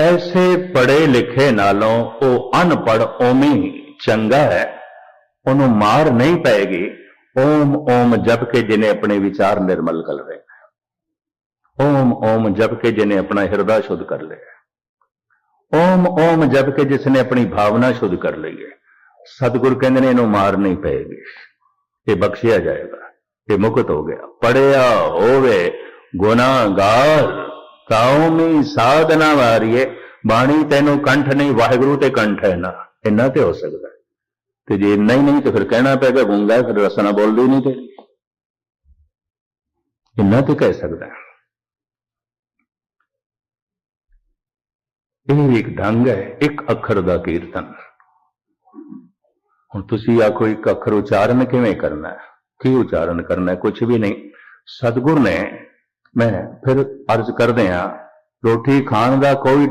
ਐਸੇ ਪੜੇ ਲਿਖੇ ਨਾਲੋਂ ਉਹ ਅਨਪੜ ਓਵੇਂ ਚੰਗਾ ਹੈ। ਉਹਨੂੰ ਮਾਰ ਨਹੀਂ ਪਏਗੀ। ਓਮ ਓਮ ਜਪ ਕੇ ਜਿਹਨੇ ਆਪਣੇ ਵਿਚਾਰ ਨਿਰਮਲ ਕਰ ਲਏ। ਓਮ ਓਮ ਜਪ ਕੇ ਜਿਹਨੇ ਆਪਣਾ ਹਿਰਦਾ ਸ਼ੁੱਧ ਕਰ ਲਿਆ ਓਮ ਓਮ ਜਪ ਕੇ ਜਿਸ ਨੇ ਆਪਣੀ ਭਾਵਨਾ ਸ਼ੁੱਧ ਕਰ ਲਈ ਹੈ। ਸਤਿਗੁਰ ਕਹਿੰਦੇ ਨੇ ਇਹਨੂੰ ਮਾਰ ਨਹੀਂ ਪਏਗੀ। ਇਹ ਬਖਸ਼ਿਆ ਜਾਏਗਾ। ਇਹ ਮੁਕਤ ਹੋ ਗਿਆ। ਪੜਿਆ ਹੋਵੇ ਗੁਨਾਹਗਾਰ। ਕੌਮੀ ਸਾਧਨਾ ਵਾਰੀਏ? ਬਾਣੀ ਤੈਨੂੰ ਕੰਠ ਨਹੀਂ ਵਾਹਿਗੁਰੂ ਤੇ ਕੰਠ ਹੈ ਨਾ। ਇੰਨਾ ਤੇ ਹੋ ਸਕਦਾ ਤੇ ਜੇ ਇੰਨਾ ਹੀ ਨਹੀਂ ਤੇ ਫਿਰ ਕਹਿਣਾ ਪਏਗਾ ਗੁੰਗਾ ਹੈ, ਫਿਰ ਰਸਨਾ ਬੋਲਦੀ ਨਹੀਂ ਤੇ। ਇੰਨਾ ਤੇ ਕਹਿ ਸਕਦਾ ਇਹ ਇੱਕ ਢੰਗ ਹੈ ਇੱਕ ਅੱਖਰ ਦਾ ਕੀਰਤਨ। ਹੁਣ ਤੁਸੀਂ ਆਖੋ ਇੱਕ ਅੱਖਰ ਉਚਾਰਨ ਕਿਵੇਂ ਕਰਨਾ ਹੈ? ਕੀ ਉਚਾਰਨ ਕਰਨਾ ਹੈ? ਕੁਝ ਵੀ ਨਹੀਂ। ਸਤਿਗੁਰ ਨੇ ਮੈਂ ਫਿਰ ਅਰਜ਼ ਕਰਦੇ ਆ ਰੋਟੀ ਖਾਣ ਦਾ ਕੋਈ